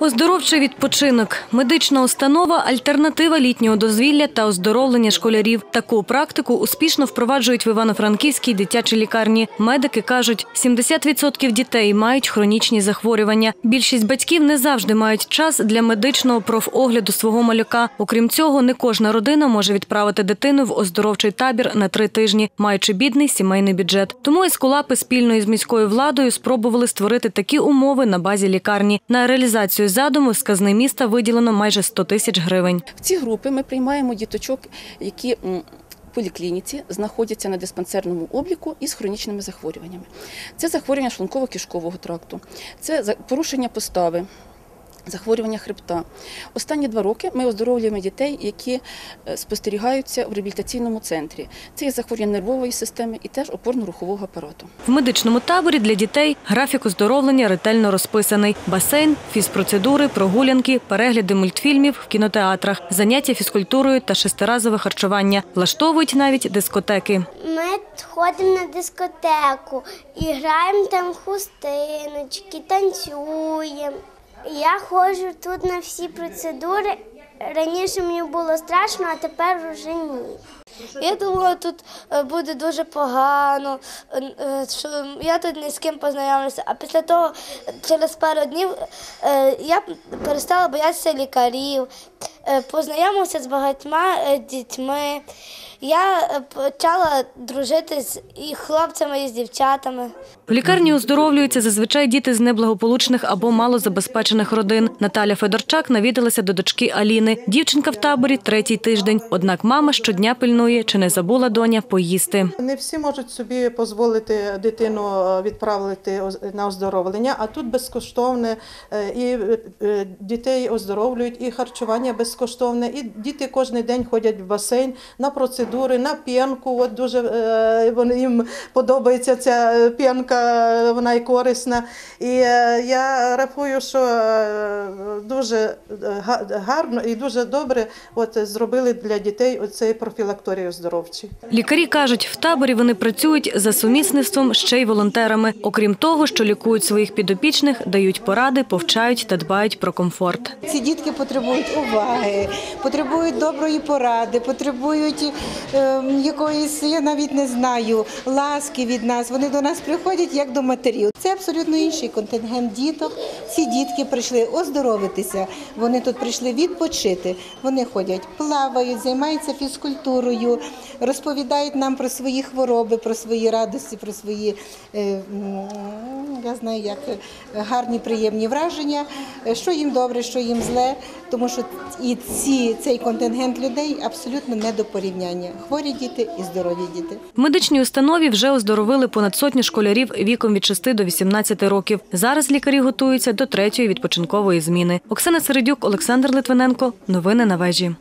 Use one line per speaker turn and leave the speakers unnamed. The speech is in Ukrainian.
Оздоровчий відпочинок, медична установа, альтернатива літнього дозвілля та оздоровлення школярів. Таку практику успішно впроваджують в Івано-Франківській дитячій лікарні. Медики кажуть, 70% дітей мають хронічні захворювання. Більшість батьків не завжди мають час для медичного профогляду свого малюка. Окрім цього, не кожна родина може відправити дитину в оздоровчий табір на три тижні, маючи бідний сімейний бюджет. Тому ескулапи спільно із міською владою спробували створити такі умови на базі лікарні. На реалізацію задуму з казни міста виділено майже 100 тисяч гривень.
В ці групи ми приймаємо діточок, які поліклініці знаходяться на диспансерному обліку із хронічними захворюваннями. Це захворювання шлунково-кишкового тракту, це порушення постави. Захворювання хребта. Останні два роки ми оздоровлюємо дітей, які е, спостерігаються в реабілітаційному центрі. Це є захворювання нервової системи і теж опорно-рухового апарату.
В медичному таборі для дітей графік оздоровлення ретельно розписаний: басейн, фізпроцедури, прогулянки, перегляди мультфільмів в кінотеатрах, заняття фізкультурою та шестиразове харчування. Влаштовують навіть дискотеки.
Ми ходимо на дискотеку і граємо там хустиночки, танцюємо. Я ходжу тут на всі процедури. Раніше мені було страшно, а тепер вже ні.
Я думала, тут е, буде дуже погано, е, е, що я тут ні з ким познайомлюся. А після того, через пару днів, я перестала боятися лікарів, познайомилася з багатьма дітьми. Я е, почала дружити з і хлопцями, і з дівчатами.
В лікарні оздоровлюються зазвичай діти з неблагополучних або малозабезпечених родин. Наталя Федорчак навідалася до дочки Аліни. Дівчинка в таборі третій тиждень. Однак мама щодня пильнує, чи не забула доня поїсти.
Не всі можуть собі дозволити дитину е, відправити оз- на оздоровлення, а тут безкоштовне е, і дітей оздоровлюють, і харчування безкоштовне, і діти кожен день ходять в басейн на процедури, на п'янку. От дуже е, вони їм подобається ця е, п'янка, вона і корисна. І е, я рахую, що е, дуже е, гарно і дуже добре от зробили для дітей оцей профілакторій оздоровчий.
Лікарі кажуть, в таборі вони працюють за сумісництвом ще й волонтерами. Окрім того, що лікують своїх підопічних, дають поради, повчають та дбають про комфорт.
Ці дітки потребують уваги, потребують доброї поради, потребують е, якоїсь, я навіть не знаю, ласки від нас. Вони до нас приходять як до матерів. Це абсолютно інший контингент діток. Ці дітки прийшли оздоровитися. Вони тут прийшли відпочити. Вони ходять, плавають, займаються фізкультурою, розповідають нам про свої хвороби, про свої радості, про свої е, я знаю, як е, гарні, приємні враження, е, що їм добре, що їм зле, тому що і ці, цей контингент людей абсолютно не до порівняння. Хворі діти і здорові діти.
В медичній установі вже оздоровили понад сотні школярів віком від 6 до 18 років. Зараз лікарі готуються до третьої відпочинкової зміни. Оксана Середюк, Олександр Литвиненко. Новини на вежі.